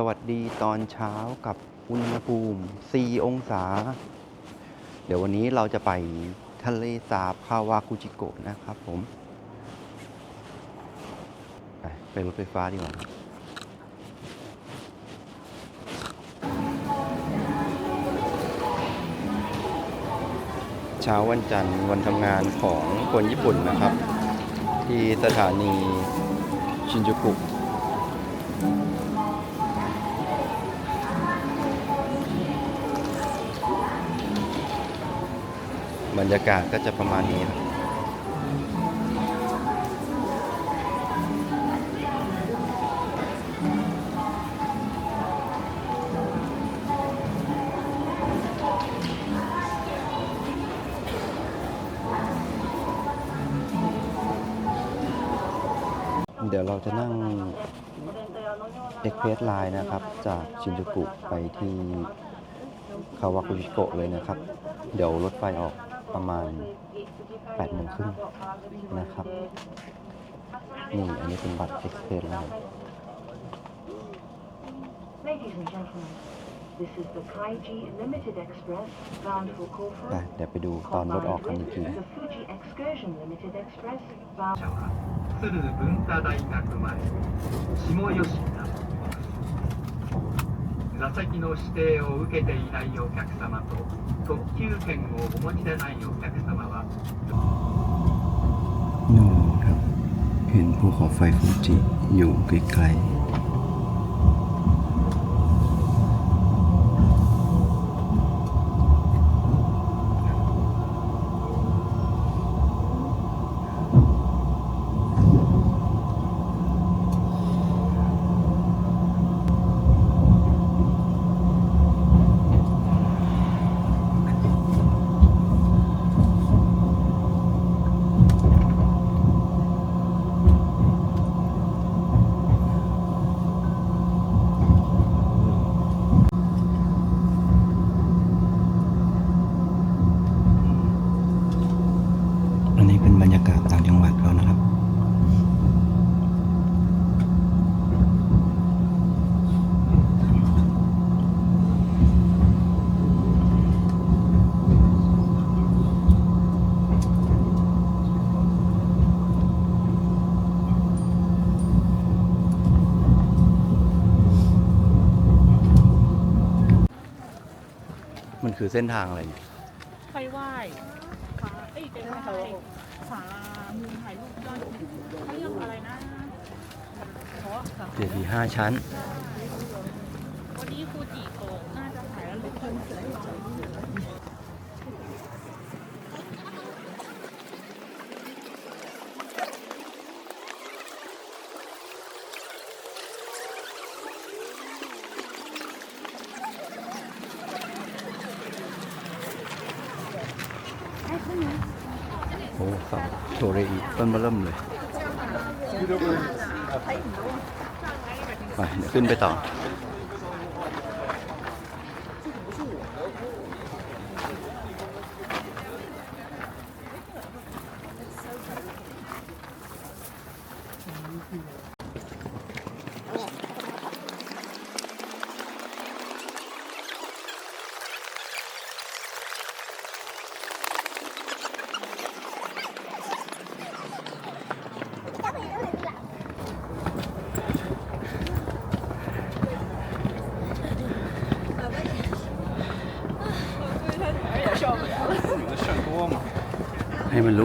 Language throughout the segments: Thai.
สวัสดีตอนเช้ากับอุณหภูมิ 4 องศา เดี๋ยววันนี้เราจะไปทะเลสาบคาวากุจิโกะนะครับผม ไปไปรถไฟฟ้าดีกว่าเช้าวันจันทร์วันทำงานของคนญี่ปุ่นนะครับ ที่สถานีชินจูกุ บรรยากาศก็จะประมาณนี้ครับเดี๋ยวเราจะนั่งเอ็กเพรสไลน์นะครับ จากชินจูกุไปที่คาวากุจิโกะเลยนะครับ เดี๋ยวรถไฟออก ประมาณ8โมงครึ่งนะครับ นี่ อันนี้เป็นบัตรเอ็กเพรสไลน์ Ladies and gentlemen, this is the Kaiji Limited Express bound for ไป Kofu. เดี๋ยวไปดูตอนรถออกกันอีกที The Fuji Excursion Limited Express bound 車は鶴文化大学前下吉田 座席の指定を受けていないお客様と特急券をお持ちでないお客様は นู่นครับ เห็นภูเขาไฟฟูจิอยู่ไกลๆ มันคือเส้นทางอะไรเนี่ยไปไหว้พระเอ้ยเป็นไหว้ศาลามุมถ่ายรูปยอดเขาเรียกอะไรนะเพราะเจดีย์ห้าชั้นวันนี้ฟูจิโกะน่าจะถ่ายแล้วลุกขึ้นสวย โอ้เสาโชเรอีต้นมาเริ่มเลย ไป เดี๋ยวขึ้นไปต่อ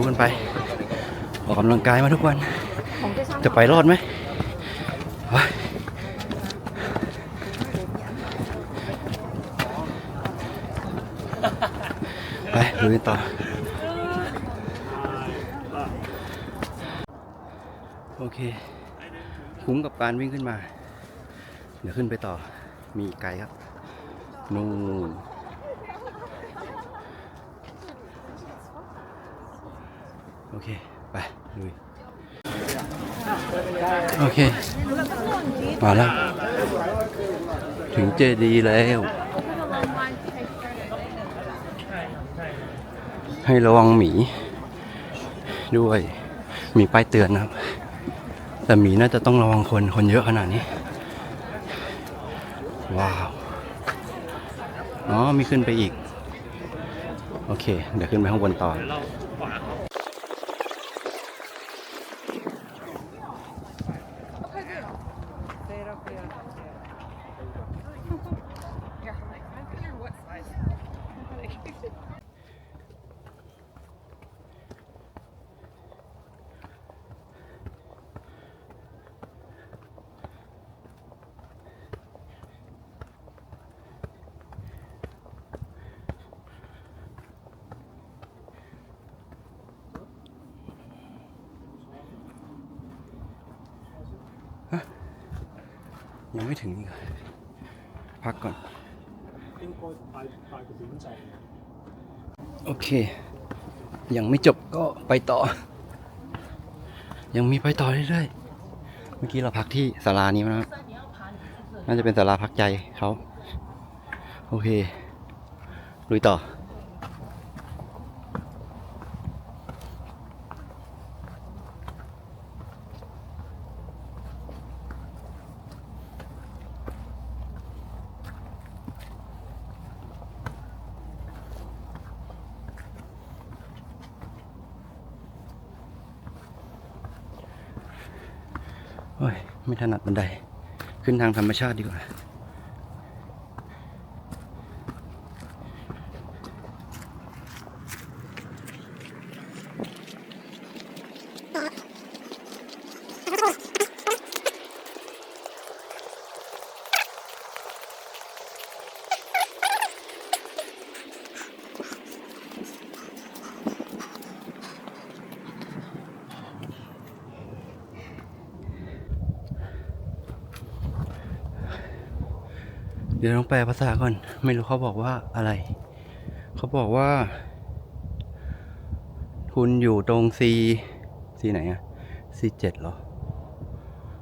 รู้กันไป ออกกำลังกายมาทุกวัน จะไปรอดไหมไปดูกันต่อ โอเค คุ้มกับการวิ่งขึ้นมา เดี๋ยวขึ้นไปต่อมีไกลครับ นู่น โอเค ไปลุย โอเคมาแล้ว ถึงเจดีแล้ว ให้ระวังหมี ด้วย มีป้ายเตือนนะครับ แต่หมีน่าจะต้องระวังคน คนเยอะขนาดนี้ ว้าว อ๋อ มีขึ้นไปอีก โอเค เดี๋ยวขึ้นไปข้างบนต่อ ยังไม่ถึงอีกเหรอพักก่อน โอเค ยังไม่จบก็ไปต่อ ยังมีไปต่อเรื่อยๆ เมื่อกี้เราพักที่ศาลานี้นะครับ น่าจะเป็นศาลาพักใจเขา โอเคลุยต่อ ถนัดบันได ขึ้นทางธรรมชาติดีกว่า เดี๋ยวต้องแปลภาษาก่อน ไม่รู้เขาบอกว่าอะไร เขาบอกว่า คุณอยู่ตรง C C ไหนอะ C เจ็ดหรอ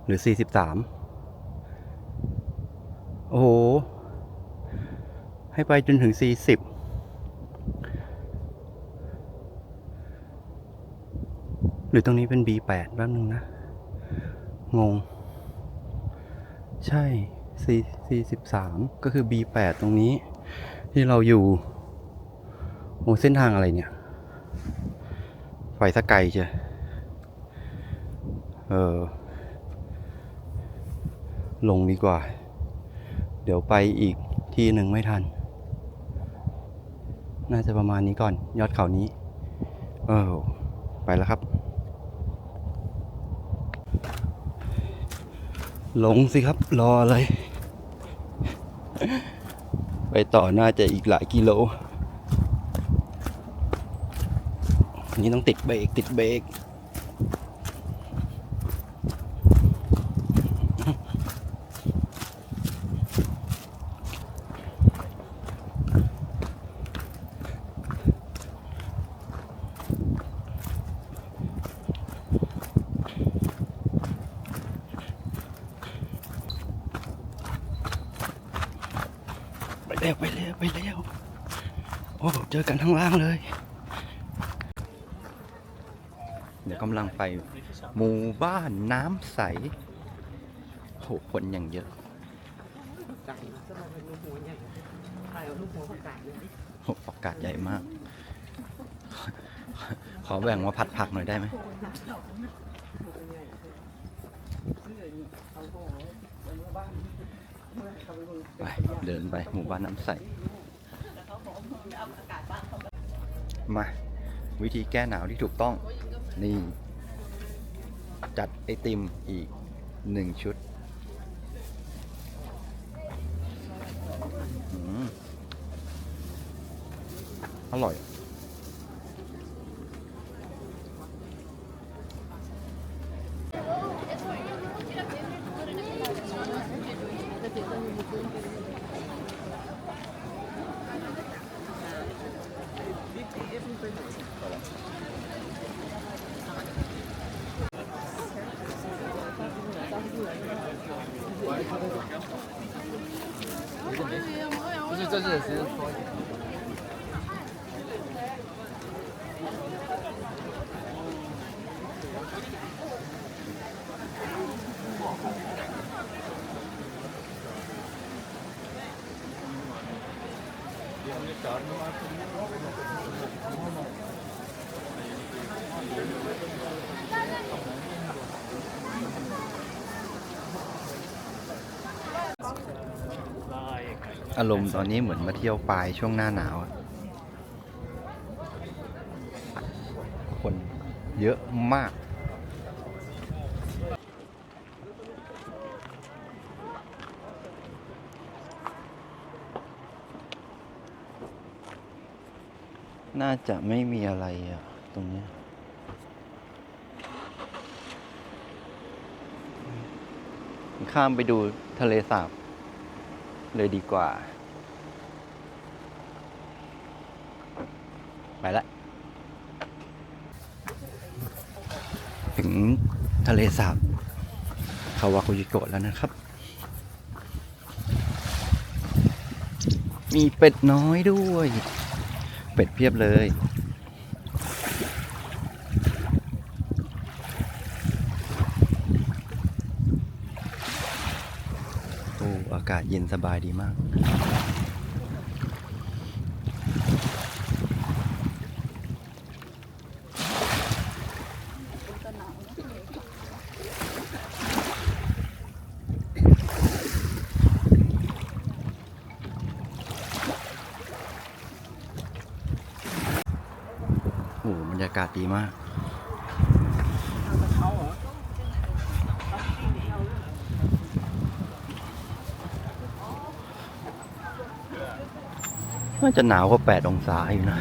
หรือ C สิบสามโอ้โห ให้ไปจนถึง C สิบหรือตรงนี้เป็น B แปดแป๊บนึงนะ งง ใช่ C C สิบสามก็คือ B แปดตรงนี้ ที่เราอยู่ โอ้เส้นทางอะไรเนี่ยไฟสกไกลเจ้ะเออ ลงดีกว่า เดี๋ยวไปอีกที่หนึ่งไม่ทัน น่าจะประมาณนี้ก่อน ยอดเขานี้ เออ ไปแล้วครับ ลงสิครับ รออะไร ไปต่อน่าจะอีกหลายกิโล อันนี้ต้องติดเบรกติดเบรก แล้วไปแล้วไปแล้วโอ้เจอกันข้างล่างเลย เดี๋ยวกำลังไปหมู่บ้านน้ำใสโหคนอย่างเยอะโหประกาศใหญ่มาก ขอแบ่งมาผัดผักหน่อยได้ไหม ไปเดินไปหมู่บ้านน้ำใส มา วิธีแก้หนาวที่ถูกต้อง นี่ จัดไอติมอีกหนึ่งชุดอร่อย อารมณ์ตอนนี้เหมือนมาเที่ยวปลายช่วงหน้าหนาวอะคน เยอะมาก น่าจะไม่มีอะไรอะตรงนี้ข้ามไปดูทะเลสาบ เลยดีกว่า ไปละ ถึงทะเลสาบคาวาคุจิโกะแล้วนะครับ มีเป็ดน้อยด้วย เป็ดเพียบเลยโอ้อากาศเย็นสบายดีมาก โอ้บรรยากาศ ดีมากน่าจะหนาวกว่า8องศาอยู่นะ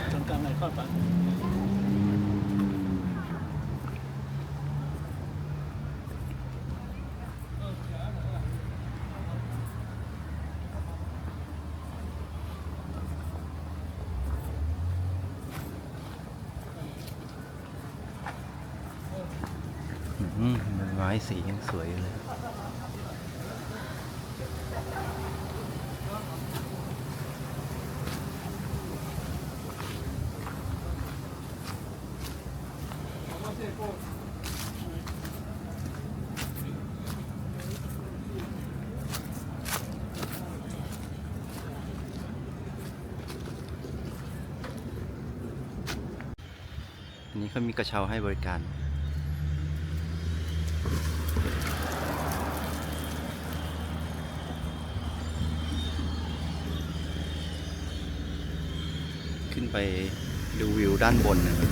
อืมใบไม้ สียังสวยอยู่เลยนนี้เขามีกระเช้าให้บริการ ไปดูวิวด้านบนนะครับ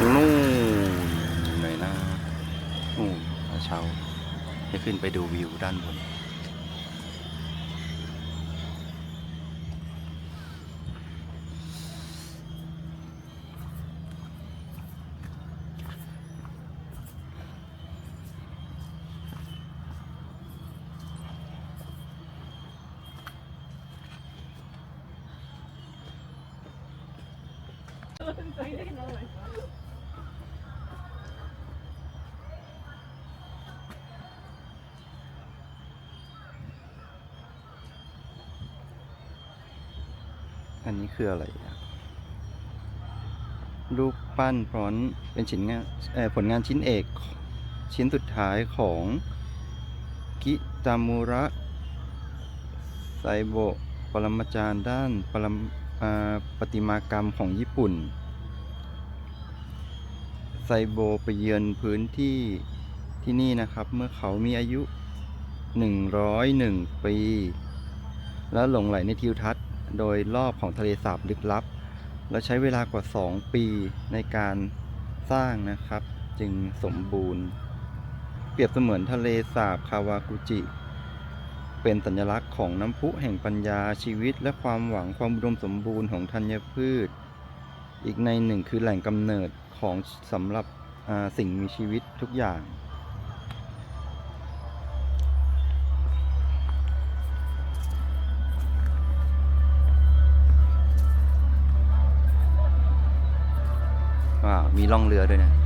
ดูนู่นหน่อยนะนู่นเช้าจะขึ้นไปดูวิวด้านบน อันนี้คืออะไรอะรูปปั้นพร้อนเป็นชิ้นงานผลงานชิ้นเอกชิ้นสุดท้ายของกิตามุระไซโบปรมาจารย์ด้านปรมา ประติมากรรมของญี่ปุ่น ไซโบไปเยือนพื้นที่ที่นี่นะครับ เมื่อเขามีอายุ 101 ปี แล้วหลงไหลในทิวทัศน์ โดยรอบของทะเลสาบลึกลับ และใช้เวลากว่า 2 ปีในการสร้างนะครับ จึงสมบูรณ์ เปรียบเสมือนทะเลสาบคาวากุจิ เป็นสัญลักษณ์ของน้ำพุแห่งปัญญาชีวิต และความหวังความอุดมสมบูรณ์ของธัญพืช อีกในหนึ่งคือแหล่งกำเนิดของสำหรับสิ่งมีชีวิตทุกอย่างว้าวมีล่องเรือด้วยนะ